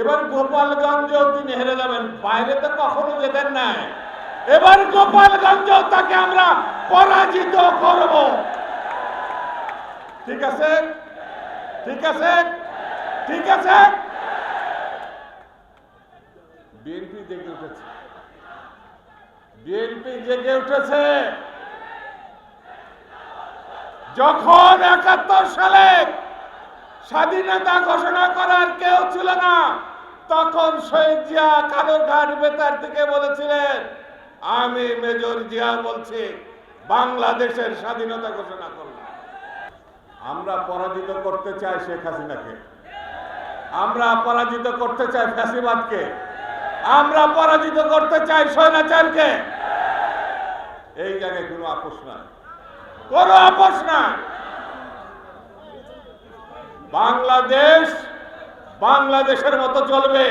এবার গোপালগঞ্জেও তিনি হেরে যাবেন। বাইরে তো কখনো যেতেন নাই। এবার গোপালগঞ্জ তাকে আমরা পরাজিত করব। ঠিক আছে? ঠিক আছে? ঠিক আছে? বিএনপি জেগে উঠেছে। বিএনপি জেগে উঠেছে। যখন একাত্তর সালে স্বাধীনতা ঘোষণা করার তখন শহীদ জিয়া কালুরঘাট বেতার থেকে বলেছিলেন, আমি মেজর জিয়া বলছি, বাংলাদেশের স্বাধীনতা ঘোষণা করলাম। আমরা পরাজিত করতে চাই শেখ হাসিনাকে। আমরা পরাজিত করতে চাই ফ্যাসিবাদকে। আমরা পরাজিত করতে চাই স্বৈরাচারকে। এই জায়গায় কোনো আপোষ নাই। কোনো আপোষ নাই। বাংলাদেশ বাংলাদেশের মতো চলবে,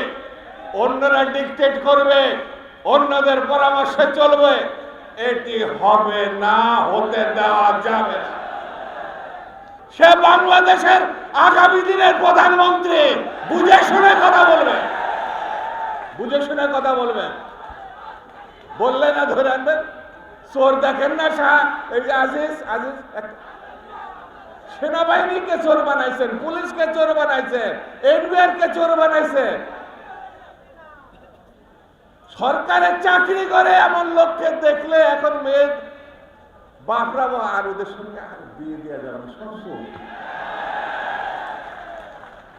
অন্যরা ডিকটেট করবে, অন্যদের পরামর্শে চলবে, এটি হবে না, হতে দেওয়া যাবে না। সে বাংলাদেশের আগামী দিনের প্রধানমন্ত্রী, বুঝে শুনে কথা বলবে বুঝে শুনে কথা বলবে বললে না ধরে আনবেন? চোর দেখেন না শাহ? এই আজিজ আজিজ সেনাবাহিনীকে চোর বানাইছেন, পুলিশকে চোর বানাইছেন, এনবিআর কে চোর বানাইছে সরকারের চাকরি করে এমন লোককে দেখলে এখন মেয়ে বাপরা আর ওদের সঙ্গে আর বিয়ে দেওয়া যাবে না।